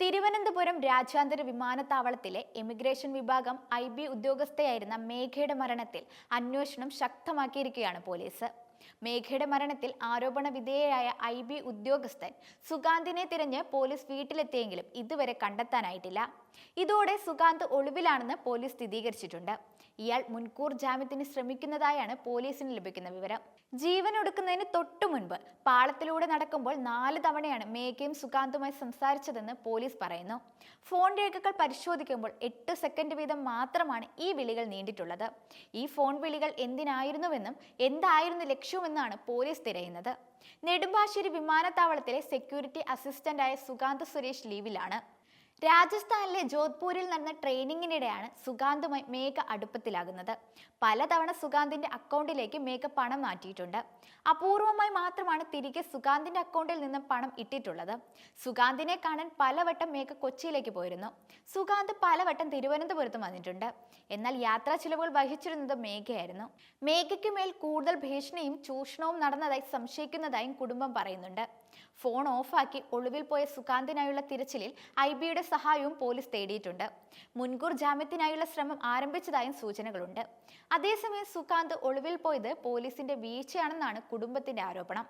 തിരുവനന്തപുരം രാജ്യാന്തര വിമാനത്താവളത്തിലെ എമിഗ്രേഷൻ വിഭാഗം ഐ ബി ഉദ്യോഗസ്ഥയായിരുന്ന മേഘയുടെ മരണത്തിൽ അന്വേഷണം ശക്തമാക്കിയിരിക്കുകയാണ് പോലീസ്. മേഘയുടെ മരണത്തിൽ ആരോപണ വിധേയയായ ഐ ബി ഉദ്യോഗസ്ഥൻ സുഗാന്തിനെ തിരഞ്ഞ് പോലീസ് വീട്ടിലെത്തിയെങ്കിലും ഇതുവരെ കണ്ടെത്താനായിട്ടില്ല. ഇതോടെ സുഗാന്ത് ഒളിവിലാണെന്ന് പോലീസ് സ്ഥിരീകരിച്ചിട്ടുണ്ട്. ഇയാൾ മുൻകൂർ ജാമ്യത്തിന് ശ്രമിക്കുന്നതായാണ് പോലീസിന് ലഭിക്കുന്ന വിവരം. ജീവൻ ഒടുക്കുന്നതിന് തൊട്ടു മുൻപ് പാളത്തിലൂടെ നടക്കുമ്പോൾ നാല് തവണയാണ് മേഘയും സുഗാന്തുമായി സംസാരിച്ചതെന്ന് പോലീസ് പറയുന്നു. ഫോൺ രേഖകൾ പരിശോധിക്കുമ്പോൾ എട്ട് സെക്കൻഡ് വീതം മാത്രമാണ് ഈ വിളികൾ നീണ്ടിട്ടുള്ളത്. ഈ ഫോൺ വിളികൾ എന്തിനായിരുന്നുവെന്നും എന്തായിരുന്നു ലക്ഷ്യമെന്നാണ് പോലീസ് തിരയുന്നത്. നെടുമ്പാശ്ശേരി വിമാനത്താവളത്തിലെ സെക്യൂരിറ്റി അസിസ്റ്റന്റായ സുഗാന്ത് സുരേഷ് ലീവിലാണ്. രാജസ്ഥാനിലെ ജോധ്പൂരിൽ നടന്ന ട്രെയിനിങ്ങിനിടെയാണ് സുഗാന്തുമായി മേഘ അടുപ്പത്തിലാകുന്നത്. പലതവണ സുഗാന്തിന്റെ അക്കൗണ്ടിലേക്ക് മേഘ പണം മാറ്റിയിട്ടുണ്ട്. അപൂർവമായി മാത്രമാണ് തിരികെ സുഗാന്തിന്റെ അക്കൗണ്ടിൽ നിന്ന് പണം ഇട്ടിട്ടുള്ളത്. സുഗാന്തിനെ കാണാൻ പലവട്ടം മേഘ കൊച്ചിയിലേക്ക് പോയിരുന്നു. സുഗാന്ത് പലവട്ടം തിരുവനന്തപുരത്ത് വന്നിട്ടുണ്ട്. എന്നാൽ യാത്രാ ചിലവുകൾ വഹിച്ചിരുന്നത് മേഘയായിരുന്നു. മേഘയ്ക്ക് മേൽ കൂടുതൽ ഭീഷണിയും ചൂഷണവും നടന്നതായി സംശയിക്കുന്നതായും കുടുംബം പറയുന്നുണ്ട്. ഫോൺ ഓഫാക്കി ഒളിവിൽ പോയ സുഗാന്തിനായുള്ള തിരച്ചിലിൽ ഐ ബിയുടെ സഹായവും പോലീസ് തേടിയിട്ടുണ്ട്. മുൻകൂർ ജാമ്യത്തിനായുള്ള ശ്രമം ആരംഭിച്ചതായും സൂചനകളുണ്ട്. അതേസമയം സുഗാന്ത് ഒളിവിൽ പോയത് പോലീസിന്റെ വീഴ്ചയാണെന്നാണ് കുടുംബത്തിന്റെ ആരോപണം.